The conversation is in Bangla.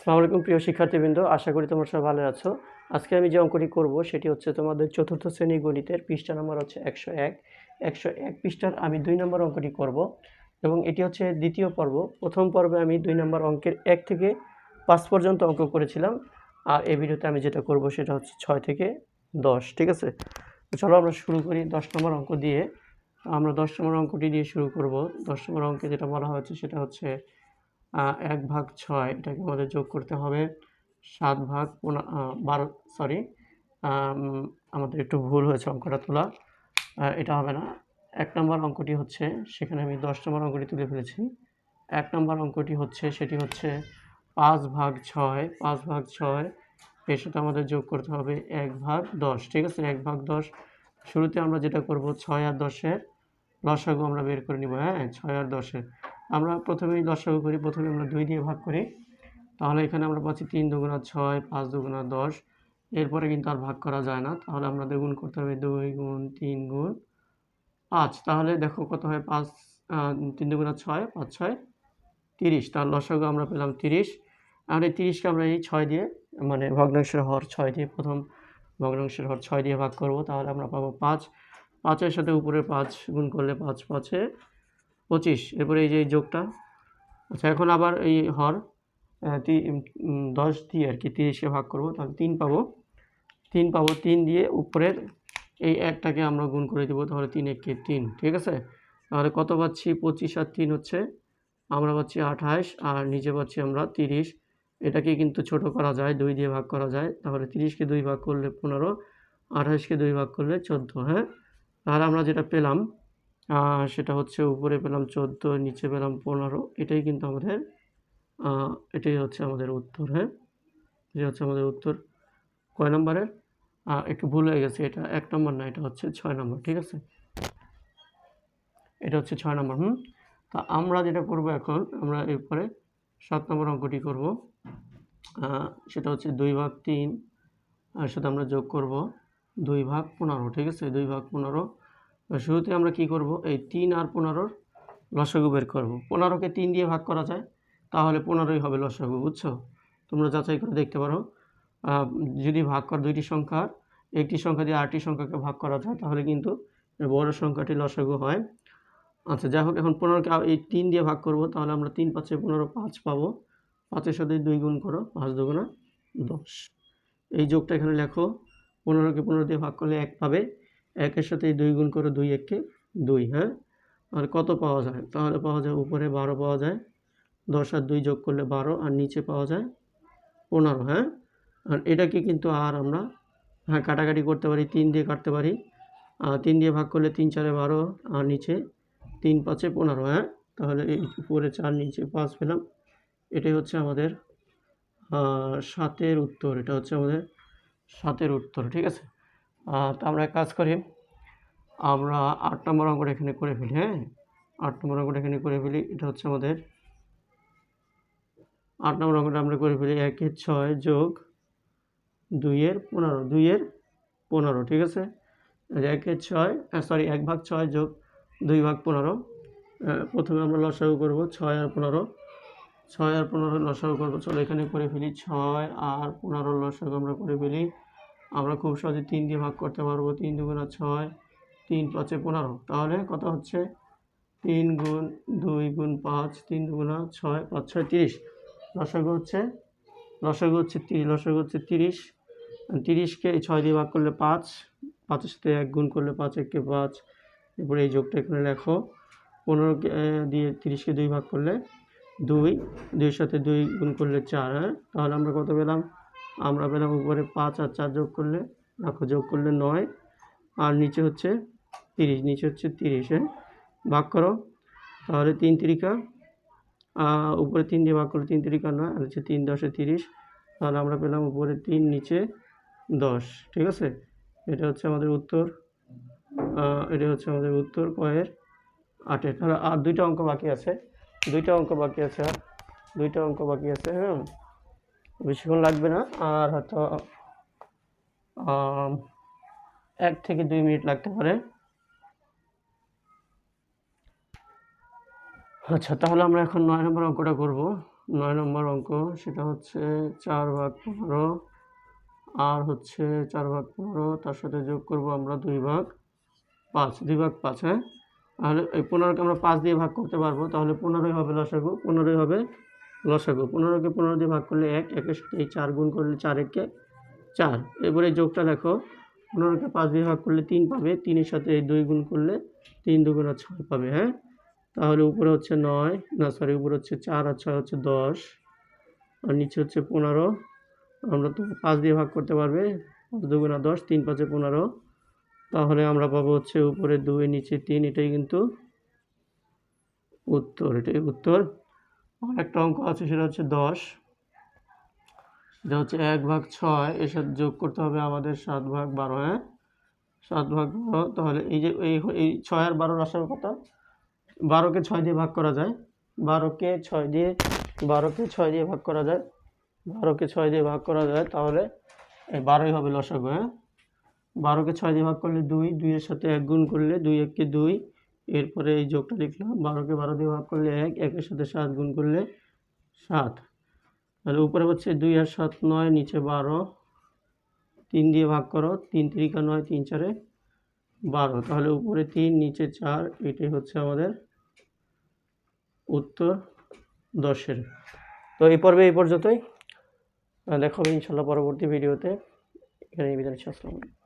আসসালামু আলাইকুম প্রিয় শিক্ষার্থীবৃন্দ, আশা করি তোমরা সবাই ভালো আছো। আজকে আমি যে অঙ্কটি করব সেটি হচ্ছে তোমাদের চতুর্থ শ্রেণি গণিতের পৃষ্ঠা নম্বর হচ্ছে একশো এক। একশো এক পৃষ্ঠার আমি দুই নম্বর অঙ্কটি করব এবং এটি হচ্ছে দ্বিতীয় পর্ব। প্রথম পর্বে আমি দুই নম্বর অঙ্কের এক থেকে পাঁচ পর্যন্ত অঙ্ক করেছিলাম আর এই ভিডিওতে আমি যেটা করব সেটা হচ্ছে ছয় থেকে দশ, ঠিক আছে? চলো আমরা শুরু করি দশ নম্বর অঙ্ক দিয়ে। আমরা দশ নম্বর অঙ্কটি দিয়ে শুরু করব। দশ নম্বর অঙ্কে যেটা বলা হয়েছে সেটা হচ্ছে এক ভাগ ছয়, এটাকে আমাদের যোগ করতে হবে। সাত ভাগ বারো সরি আমাদের একটু ভুল হয়েছে অঙ্কটা তোলা। এটা হবে না। এক নম্বর অঙ্কটি হচ্ছে, সেখানে আমি দশ নম্বর অঙ্কটি তুলে ফেলেছি। এক নম্বর অঙ্কটি হচ্ছে, সেটি হচ্ছে পাঁচ ভাগ ছয়, পাঁচ ভাগ ছয়, এর সাথে আমাদের যোগ করতে হবে এক ভাগ দশ, ঠিক আছে? এক ভাগ দশ। শুরুতে আমরা যেটা করব, ছয় আর দশের লসাগু আমরা বের করে নিব হ্যাঁ? ছয় আর দশের। আমরা প্রথমেই লসাগু করি, প্রথমে আমরা দুই দিয়ে ভাগ করি। তাহলে এখানে আমরা পাচ্ছি তিন দুগুণা ছয়, পাঁচ দুগুণা দশ। এরপরে কিন্তু আর ভাগ করা যায় না। তাহলে আমাদের গুণ করতে হবে দুই গুণ তিন গুণ পাঁচ। তাহলে দেখো কত হয় পাঁচ তিন দুগুণা ছয়, পাঁচ ছয়, তিরিশ। তার লসাগু আমরা পেলাম তিরিশ। আর এই তিরিশকে আমরা এই ছয় দিয়ে মানে ভগ্নাংশের হর ছয় দিয়ে, প্রথম ভগ্নাংশের হর ছয় দিয়ে ভাগ করব। তাহলে আমরা পাবো পাঁচ। পাঁচের সাথে উপরে পাঁচ গুণ করলে পাঁচ পাঁচে পঁচিশ, এরপরে এই যে যোগটা। আচ্ছা এখন আবার এই হর দশ দিয়ে আর কি তিরিশকে ভাগ করব, তাহলে তিন পাবো। তিন পাবো, তিন দিয়ে উপরের এই একটাকে আমরা গুণ করে দিব, তাহলে তিন একে তিন, ঠিক আছে? তাহলে কত পাচ্ছি? পঁচিশ আর তিন হচ্ছে, আমরা পাচ্ছি আঠাশ, আর নিচে পাচ্ছি আমরা তিরিশ। এটাকে কিন্তু ছোট করা যায়, দুই দিয়ে ভাগ করা যায়, তাহলে তিরিশকে দুই ভাগ করলে পনেরো, আঠাশকে দুই ভাগ করলে চোদ্দ হ্যাঁ? তাহলে আমরা যেটা পেলাম সেটা হচ্ছে উপরে পেলাম চোদ্দ, নিচে পেলাম পনেরো। এটাই কিন্তু আমাদের এটাই হচ্ছে আমাদের উত্তর হ্যাঁ? এটাই হচ্ছে আমাদের উত্তর। কয় নম্বরের? একটু ভুল হয়ে গেছে এটা। এক নম্বর না, এটা হচ্ছে ছয় নম্বর, ঠিক আছে? এটা হচ্ছে ছয় নম্বর, হুম? তা আমরা যেটা করব এখন, আমরা এরপরে সাত নম্বর অঙ্কটি করব। সেটা হচ্ছে দুই ভাগ তিন, আর সাথে আমরা যোগ করব দুই ভাগ পনেরো, ঠিক আছে? দুই ভাগ পনেরো শুরুতে আমরা কি করব? এই তিন আর পনেরোর লসাগু বের করব। পনেরোকে তিন দিয়ে ভাগ করা যায়, তাহলে পনেরোই হবে লসাগু, বুঝছ? তোমরা যাচাই করে দেখতে পারো। যদি ভাগ কর দুইটি সংখ্যার, একটি সংখ্যা দিয়ে আটটি সংখ্যাকে ভাগ করা যায়, তাহলে কিন্তু বড় সংখ্যাটি লসাগু হয়। আচ্ছা যাই হোক, এখন পনেরোকে এই তিন দিয়ে ভাগ করব, তাহলে আমরা তিন পাঁচে পনেরো, পাঁচ পাবো। পাঁচের সাথে দুই গুণ করো, পাঁচ দুগুণা দশ। এই যোগটা এখানে লেখো। পনেরোকে পনেরো দিয়ে ভাগ করলে এক পাবে। একের সাথে দুই গুণ করো দুই এককে দুই হ্যাঁ? আর কত পাওয়া যায়? তাহলে পাওয়া যায় উপরে বারো পাওয়া যায়, দশ আর দুই যোগ করলে বারো আর নিচে পাওয়া যায় পনেরো হ্যাঁ? আর এটাকে কিন্তু আর আমরা হ্যাঁ কাটাকাটি করতে পারি, তিন দিয়ে কাটতে পারি। আর তিন দিয়ে ভাগ করলে তিন চারে বারো আর নিচে তিন পাঁচে পনেরো হ্যাঁ? তাহলে এই উপরে চার, নিচে পাঁচ পেলাম। এটাই হচ্ছে আমাদের সাতের উত্তর, এটা হচ্ছে আমাদের সাতের উত্তর, ঠিক আছে? তো আমরা কাজ করি, আমরা আট নম্বর অঙ্কটা এখানে করে ফেলি হ্যাঁ? আট নম্বর অঙ্কটা এখানে করে ফেলি, এটা হচ্ছে আমাদের আট নম্বর অঙ্কটা আমরা করে ফেলি একের ছয় যোগ দুইয়ের পনেরো দুইয়ের পনেরো, ঠিক আছে? একের ছয় সরি এক ভাগ ছয় যোগ দুই ভাগ পনেরো প্রথমে আমরা লসাগু করব ছয় আর পনেরো, ছয় আর পনেরো লসাগু করব, চলো এখানে করে ফেলি ছয় আর পনেরো লসাগু আমরা করে ফেলি আমরা খুব সহজে তিন দিয়ে ভাগ করতে পারব। তিন দুগুণা ছয়, তিন পাঁচে পনেরো। তাহলে কত হচ্ছে? তিন গুণ দুই গুণ পাঁচ, তিন দুগুণা ছয়, পাঁচ ছয় তিরিশ। লসাগু হচ্ছে? লসাগু হচ্ছে তিরিশ লসাগু হচ্ছে তিরিশ। তিরিশকে এই ছয় দিয়ে ভাগ করলে পাঁচ, পাঁচের সাথে এক গুণ করলে পাঁচ, এককে পাঁচ। এরপরে এই যোগটা এখানে লেখো। পনেরোকে দিয়ে তিরিশকে দুই ভাগ করলে দুই, দুইয়ের সাথে দুই গুণ করলে চার হ্যাঁ? তাহলে আমরা কত পেলাম? আমরা পেলাম উপরে পাঁচ আর চার যোগ করলে দেখো যোগ করলে নয়। আর নিচে হচ্ছে তিরিশ, নিচে হচ্ছে তিরিশ হ্যাঁ? ভাগ করো, তাহলে তিন তিরিকা উপরে তিন দিয়ে ভাগ করলে তিন তিরিকা নয়, আর হচ্ছে তিন দশে তিরিশ, তাহলে আমরা পেলাম উপরে তিন, নিচে দশ, ঠিক আছে? এটা হচ্ছে আমাদের উত্তর এটা হচ্ছে আমাদের উত্তর কয়ের আটের, তাহলে আর দুইটা অঙ্ক বাকি আছে, দুইটা অঙ্ক বাকি আছে, আর দুইটা অঙ্ক বাকি আছে হ্যাঁ? বেশিক্ষণ লাগবে না, আর হয়তো এক থেকে দুই মিনিট লাগতে পারে। আচ্ছা তাহলে আমরা এখন নয় নম্বর অঙ্কটা করব। নয় নম্বর অঙ্ক, সেটা হচ্ছে চার ভাগ পনেরো, আর হচ্ছে চার ভাগ পনেরো, তার সাথে যোগ করব আমরা দুই ভাগ পাঁচ, দুই ভাগ পাঁচ হ্যাঁ? তাহলে এই পনেরোকে আমরা পাঁচ দিয়ে ভাগ করতে পারব, তাহলে পনেরোই হবে লসাগু পনেরোই হবে লসাগু। পনেরোকে পনেরো দিয়ে ভাগ করলে এক, একের সাথে এই চার গুণ করলে চার, একে চার। এবারে যোগটা দেখো, পনেরোকে পাঁচ দিয়ে ভাগ করলে তিন পাবে, তিনের সাথে এই দুই গুণ করলে তিন দুগুণা ছয় পাবে হ্যাঁ? তাহলে উপরে হচ্ছে নয়, না সরি উপরে হচ্ছে চার আর ছয় হচ্ছে দশ, আর নিচে হচ্ছে পনেরো। আমরা তো পাঁচ দিয়ে ভাগ করতে পারবে, পাঁচ দুগুণা দশ, তিন পাঁচে পনেরো। তাহলে আমরা পাবো হচ্ছে উপরে দুই, নিচে তিন, এটাই কিন্তু উত্তর, এটাই উত্তর। আর একটা অঙ্ক আছে, সেটা হচ্ছে দশ। সেটা হচ্ছে এক ভাগ ছয়, এর সাথে যোগ করতে হবে আমাদের সাত ভাগ বারো হ্যাঁ? সাত ভাগ বারো, তাহলে এই যে, এই এই ছয় আর বারোর আসার কথা, বারোকে ছয় দিয়ে ভাগ করা যায়। বারোকে ছয় দিয়ে, বারোকে ছয় দিয়ে ভাগ করা যায়। বারোকে ছয় দিয়ে ভাগ করা যায়, তাহলে এই বারোই হবে লসাগু হ্যাঁ? বারোকে ছয় দিয়ে ভাগ করলে দুই, দুইয়ের সাথে এক গুণ করলে দুই, এককে দুই। এরপরে এই যোগটা লিখলাম, বারোকে বারো দিয়ে ভাগ করলে এক, একের সাথে সাত গুণ করলে সাত। তাহলে উপরে হচ্ছে দুই আর সাত নয়, নিচে বারো। তিন দিয়ে ভাগ করো, তিন তিরিকা নয়, তিন চারে বারো। তাহলে উপরে তিন, নিচে চার, এটাই হচ্ছে আমাদের উত্তর দশের। তো এই পর্বে এই পর্যন্তই। দেখা হবে ইনশাল্লাহ পরবর্তী ভিডিওতে। এখানে বিদায় নিচ্ছি, আসসালামু আলাইকুম।